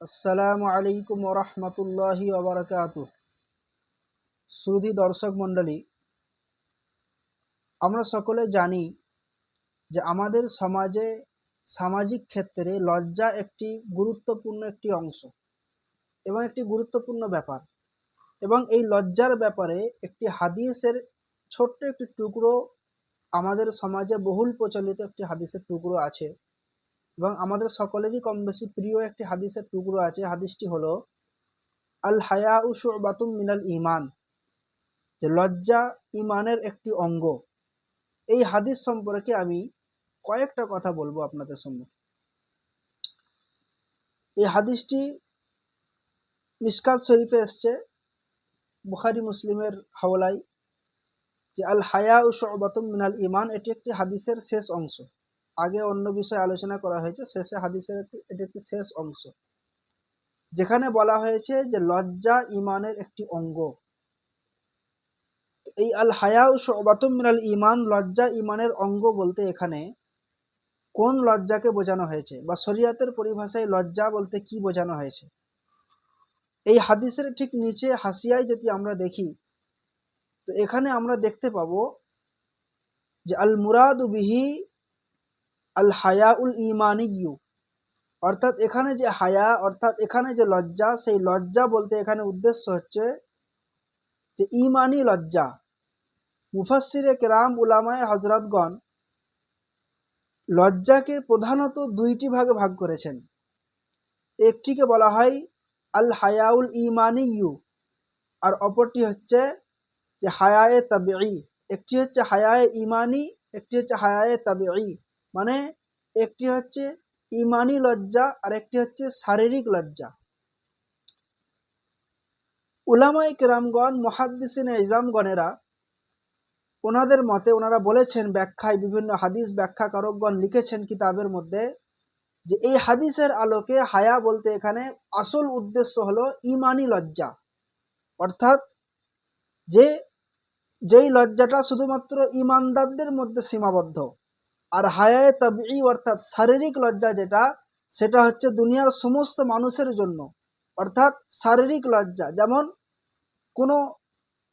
আসসালামু আলাইকুম ওরহমতুল্লাহি ওবরাকাত শ্রুতি দর্শক মণ্ডলী, আমরা সকলে জানি যে আমাদের সমাজে সামাজিক ক্ষেত্রে লজ্জা একটি গুরুত্বপূর্ণ একটি অংশ এবং একটি গুরুত্বপূর্ণ ব্যাপার এবং এই লজ্জার ব্যাপারে একটি হাদিসের ছোট্ট একটি টুকরো আমাদের সমাজে বহুল প্রচলিত একটি হাদিসের টুকরো আছে। এবং আমাদের সকলেরই কম বেশি প্রিয় একটি হাদিসের টুকরো আছে। হাদিসটি হলো আল হায়া উ শুবাতুম মিনাল ইমান যে লজ্জা ইমানের একটি অঙ্গ। এই হাদিস সম্পর্কে আমি কয়েকটা কথা বলব আপনাদের সম্মুখে এই হাদিসটি মিসকাত শরীফে এসছে, বুখারি মুসলিমের হাওলায়, যে আল হায়া উ শুবাতুম মিনাল ইমান এটি একটি হাদিসের শেষ অংশ। আগে অন্য বিষয়ে আলোচনা করা হয়েছে, শেষে হাদিসের এটি একটি শেষ অংশ। যেখানে বলা হয়েছে যে, লজ্জা ইমানের একটি অঙ্গ। এই আল হায়া মিনাল ইমান লজ্জা ইমানের অঙ্গ বলতে এখানে কোন লজ্জাকে বোঝানো হয়েছে? বা শরিয়াতের পরিভাষায় লজ্জা বলতে কি বোঝানো হয়েছে? এই হাদিসের ঠিক নিচে হাসিয়ায় যদি আমরা দেখি, তো এখানে আমরা দেখতে পাবো যে, আল মুরাদু বিহি আল হায়াউল ইমানিয়ু অর্থাৎ এখানে যে হায়া, অর্থাৎ এখানে যে লজ্জা, সেই লজ্জা বলতে এখানে উদ্দেশ্য হচ্ছে যে ইমানি লজ্জা। মুফাসিরে কেরাম উলামায় হজরতগণ লজ্জাকে প্রধানত দুইটি ভাগে ভাগ করেছেন। একটিকে বলা হয় আল হায়াউল ইমানি ইউ আর অপরটি হচ্ছে যে হায়ায়ে তাবিঈ। একটি হচ্ছে হায়ায়ে ইমানি একটি হচ্ছে হায়ায়ে তাবিঈ। মানে একটি হচ্ছে ইমানি লজ্জা আর একটি হচ্ছে শারীরিক লজ্জা। উলামাই কেরামগণ, মহাদ্দিসিন ইজামগণেরা ওনাদের মতে ওনারা বলেছেন ব্যাখ্যায় বিভিন্ন হাদিস ব্যাখ্যাকারকগণ লিখেছেন কিতাবের মধ্যে যে এই হাদিসের আলোকে হায়া বলতে এখানে আসল উদ্দেশ্য হলো ইমানি লজ্জা। অর্থাৎ যে, যেই লজ্জাটা শুধুমাত্র ইমানদারদের মধ্যে সীমাবদ্ধ। আর হায়ায় তাবি অর্থাৎ শারীরিক লজ্জা যেটা, সেটা হচ্ছে দুনিয়ার সমস্ত মানুষের জন্য। অর্থাৎ শারীরিক লজ্জা। যেমন কোনো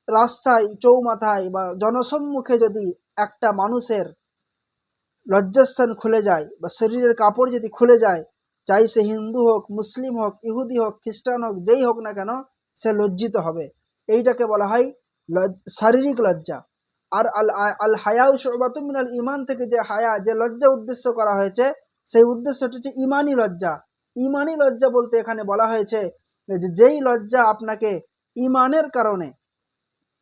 রাস্তায়, চৌমাথায় বা জনসম্মুখে যদি একটা মানুষের লজ্জাস্থান খুলে যায় বা শরীরের কাপড় যদি খুলে যায়, চাই সে হিন্দু হোক, মুসলিম হোক, ইহুদি হোক, খ্রিস্টান হোক, যেই হোক না কেন, সে লজ্জিত হবে। এইটাকে বলা হয় শারীরিক লজ্জা। আর আল আল হায়াউ মিনাল ইমান থেকে যে হায়া, যে লজ্জা উদ্দেশ্য করা হয়েছে, সেই উদ্দেশ্যটি হচ্ছে ইমানি লজ্জা। ইমানি লজ্জা বলতে এখানে বলা হয়েছে যে যেই লজ্জা আপনাকে ইমানের কারণে,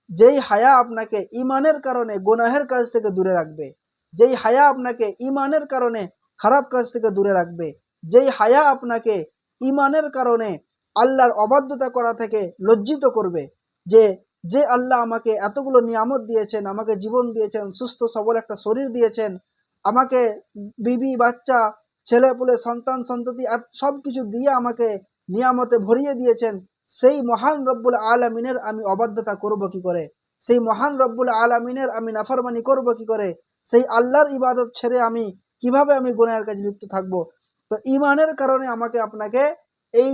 যেই হায়া আপনাকে ইমানের কারণে গোনাহের কাজ থেকে দূরে রাখবে, যেই হায়া আপনাকে ইমানের কারণে খারাপ কাজ থেকে দূরে রাখবে, যেই হায়া আপনাকে ইমানের কারণে আল্লাহর অবাধ্যতা করা থেকে লজ্জিত করবে, যে যে আল্লাহ আমাকে এতগুলো নিয়ামত দিয়েছেন, আমাকে জীবন দিয়েছেন, সুস্থ, সবল একটা শরীর দিয়েছেন, আমাকে বিবি, বাচ্চা, ছেলে, পুলে, সন্তান, সন্ততি সব কিছু দিয়ে আমাকে নিয়ামতে ভরিয়ে দিয়েছেন, সেই মহান রব্বুল আলমিনের আমি অবাধ্যতা করব কি করে? সেই মহান রব্বুল আলমিনের আমি নাফরমানি করব কি করে? সেই আল্লাহর ইবাদত ছেড়ে আমি কীভাবে আমি গুনাহের কাজে লিপ্ত থাকব? তো ইমানের কারণে আমাকে আপনাকে এই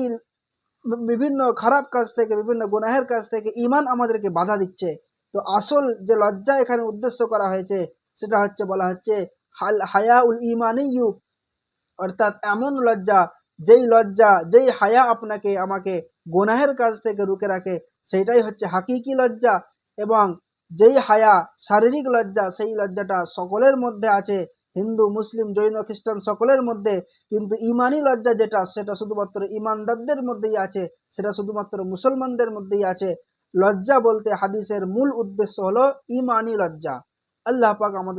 বিভিন্ন খারাপ কাজ থেকে, বিভিন্ন গুনাহের কাজ থেকে ইমান আমাদেরকে বাধা দিচ্ছে। তো আসল যে লজ্জা এখানে উদ্দেশ্য করা হয়েছে, সেটা হচ্ছে বলা হচ্ছে হায়া উল ইমানি ইউ অর্থাৎ এমন লজ্জা, যেই লজ্জা, যেই হায়া আপনাকে, আমাকে গোনাহের কাজ থেকে রুখে রাখে, সেইটাই হচ্ছে হাকিকি লজ্জা। এবং যেই হায়া, শারীরিক লজ্জা, সেই লজ্জাটা সকলের মধ্যে আছে। হিন্দু, মুসলিম, জৈন, খ্রিস্টান সকলের মধ্যে কিন্তু ইমানি লজ্জা যেটা, সেটা শুধুমাত্র ইমানদারদের মধ্যেই আছে, সেটা শুধুমাত্র মুসলমানদের মধ্যেই আছে। লজ্জা বলতে হাদিসের মূল উদ্দেশ্য হলো ইমানি লজ্জা। আল্লাহ পাক আমাদের